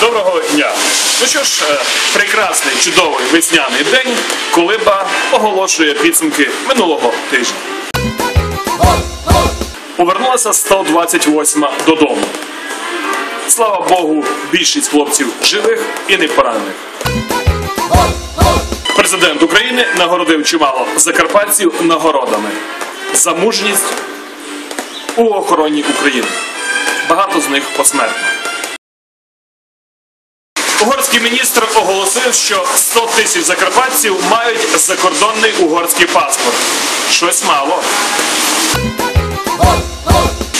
Доброго дня. Ну що ж, е, прекрасний, чудовий весняний день, Колиба оголошує підсумки минулого тижня. Повернулася 128-ма додому. Слава Богу, більшість хлопців живих і не поранених. Президент України нагородив чимало закарпатців нагородами за мужність у охороні України. Багато з них посмертно. Угорський міністр оголосив, що 100 тисяч закарпатців мають закордонний угорський паспорт. Щось мало.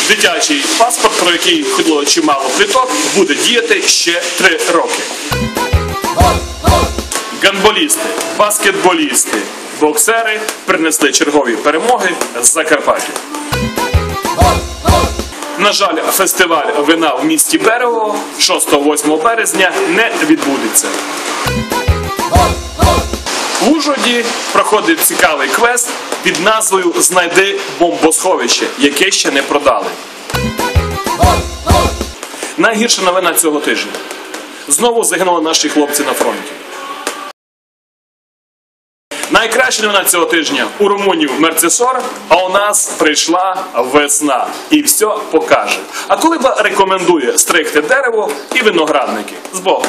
Дитячий паспорт, про який ходило чимало пліток, буде діяти ще 3 роки. Ганболісти, баскетболісти, боксери принесли чергові перемоги з Закарпаття. На жаль, фестиваль вина в місті Берегово 6-8 березня не відбудеться. В Ужгороді проходить цікавий квест під назвою Знайди бомбосховище, яке ще не продали. Найгірша новина цього тижня. Знову загинули наші хлопці на фронті. Найкраща новина цього тижня у Румунію Мерцесор, а у нас прийшла весна і все покаже. А коли рекомендує стригти дерево і виноградники з Богом.